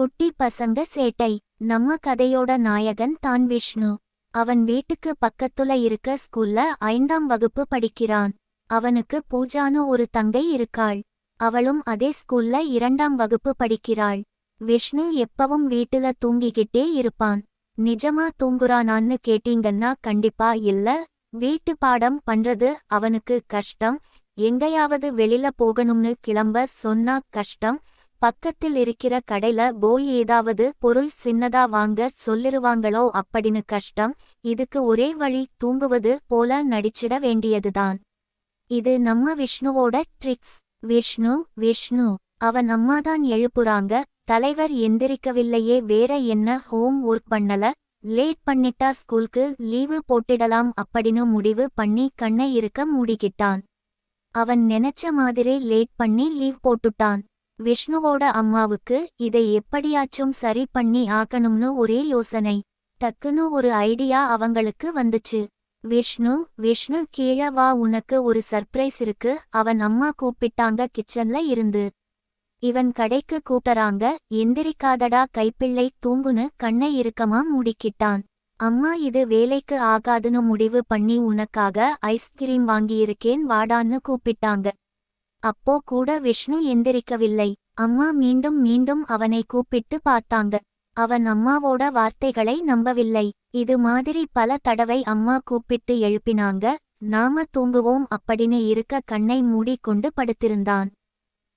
குட்டி பசங்க சேட்டை. நம்ம கதையோட நாயகன் தான் விஷ்ணு. அவன் வீட்டுக்கு பக்கத்துல இருக்க ஸ்கூல்ல ஐந்தாம் வகுப்பு படிக்கிறான். அவனுக்கு பூஜானு ஒரு தங்கை இருக்காள். அவளும் அதே ஸ்கூல்ல இரண்டாம் வகுப்பு படிக்கிறாள். விஷ்ணு எப்பவும் வீட்டுல தூங்கிக்கிட்டே இருப்பான். நிஜமா தூங்குறானான்னு கேட்டீங்கன்னா கண்டிப்பா இல்ல. வீட்டு பாடம் பண்றது அவனுக்கு கஷ்டம். எங்கேயாவது வெளில போகணும்னு கிளம்ப சொன்னா கஷ்டம். பக்கத்தில் இருக்கிற கடையில போய் ஏதாவது பொருள் சின்னதா வாங்க சொல்லிருவாங்களோ அப்படின்னு கஷ்டம் இதுக்கு ஒரே வழி தூங்குவது போல நடிச்சிட வேண்டியதுதான். இது நம்ம விஷ்ணுவோட ட்ரிக்ஸ் விஷ்ணு விஷ்ணு அவன் அம்மாதான் எழுப்புறாங்க தலைவர் எந்திரிக்கவில்லையே வேற என்ன ஹோம் ஒர்க் பண்ணல லேட் பண்ணிட்டா ஸ்கூலுக்கு லீவு போட்டிடலாம் அப்படின்னு முடிவு பண்ணி கண்ணை இருக்க மூடிக்கிட்டான். அவன் நினைச்ச மாதிரி லேட் பண்ணி லீவ் போட்டுட்டான். விஷ்ணுவோட அம்மாவுக்கு இதை எப்படியாச்சும் சரி பண்ணி ஆக்கணும்னு ஒரே யோசனை. டக்குன்னு ஒரு ஐடியா அவங்களுக்கு வந்துச்சு. விஷ்ணு விஷ்ணு கீழ வா உனக்கு ஒரு சர்ப்ரைஸ் இருக்கு. அவன் அம்மா கூப்பிட்டாங்க கிச்சன்ல இருந்து. இவன் கடைக்கு கூட்டறாங்க எந்திரிக்காதடா கைப்பிள்ளை தூங்குன்னு கண்ணை இறுக்கமா மூடிக்கிட்டான். அம்மா இது வேலைக்கு ஆகாதுன்னு முடிவு பண்ணி உனக்காக ஐஸ்கிரீம் வாங்கியிருக்கேன் வாடான்னு கூப்பிட்டாங்க. அப்போ கூட விஷ்ணு எந்திரிக்கவில்லை. அம்மா மீண்டும் மீண்டும் அவனை கூப்பிட்டு பார்த்தாங்க. அவன் அம்மாவோட வார்த்தைகளை நம்பவில்லை. இது மாதிரி பல தடவை அம்மா கூப்பிட்டு எழுப்பினாங்க. நாம தூங்குவோம் அப்படின்னு இருக்க கண்ணை மூடிக்கொண்டு படுத்திருந்தான்.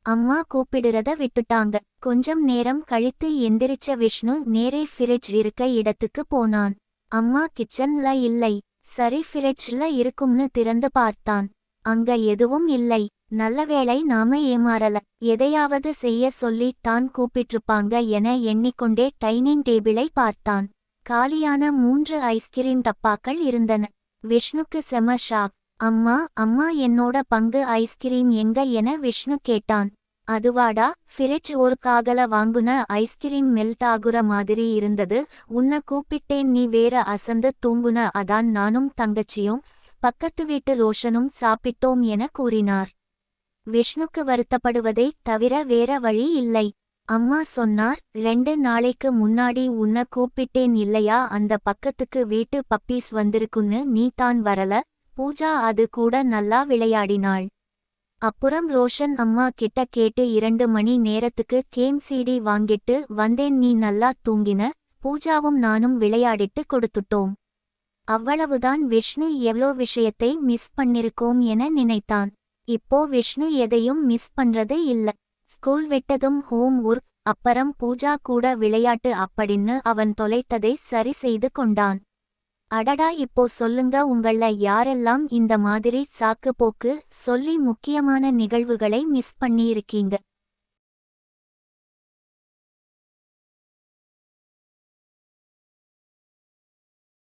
அம்மா கூப்பிடுறத விட்டுட்டாங்க. கொஞ்சம் நேரம் கழித்து எந்திரிச்ச விஷ்ணு நேரே ஃபிரிட்ஜ் இருக்க இடத்துக்கு போனான். அம்மா கிச்சன்ல இல்லை. சரி ஃபிரிட்ஜ்ல இருக்கும்னு திறந்து பார்த்தான். அங்க எதுவும் இல்லை. நல்லவேளை நாம ஏமாறல. எதையாவது செய்ய சொல்லி தான் கூப்பிட்டிருப்பாங்க என எண்ணிக்கொண்டே டைனிங் டேபிளை பார்த்தான். காலியான மூன்று ஐஸ்கிரீம் டப்பாக்கள் இருந்தன. விஷ்ணுக்கு செம ஷாக் அம்மா அம்மா என்னோட பங்கு ஐஸ்கிரீம் எங்க என விஷ்ணு கேட்டான். அதுவாடா ஃபிரிட்ஜ் ஒரு காகல வாங்குன ஐஸ்கிரீம் மெல்ட் ஆகுற மாதிரி இருந்தது. உன்னை கூப்பிட்டேன் நீ வேற அசந்து தூங்குன. அதான் நானும் தங்கச்சியும். பக்கத்து வீட்டு ரோஷனும் சாப்பிட்டோம் என கூறினார். விஷ்ணுக்கு வருத்தப்படுவதை தவிர வேற வழி இல்லை. அம்மா சொன்னார் ரெண்டு நாளைக்கு முன்னாடி உன்ன கூப்பிட்டேன் இல்லையா? அந்த பக்கத்துக்கு வீட்டு பப்பீஸ் வந்திருக்குன்னு நீ தான் வரல? பூஜா அது கூட நல்லா விளையாடினாள். அப்புறம் ரோஷன் அம்மா கிட்ட கேட்டு இரண்டு மணி நேரத்துக்கு கேம் சீடி வாங்கிட்டு வந்தேன் நீ நல்லா தூங்கின. பூஜாவும் நானும் விளையாடிட்டு கொடுத்துட்டோம். அவ்வளவுதான் விஷ்ணு எவ்ளோ விஷயத்தை மிஸ் பண்ணிருக்கோம் என நினைத்தான். இப்போ விஷ்ணு எதையும் மிஸ் பண்றது இல்ல. ஸ்கூல் விட்டதும் ஹோம் ஒர்க் அப்புறம் பூஜா கூட விளையாட்டு அப்படின்னு அவன் தொலைத்ததை சரி செய்து கொண்டான். அடடா இப்போ சொல்லுங்க உங்கள யாரெல்லாம் இந்த மாதிரி சாக்கு போக்கு சொல்லி முக்கியமான நிகழ்வுகளை மிஸ் பண்ணியிருக்கீங்க.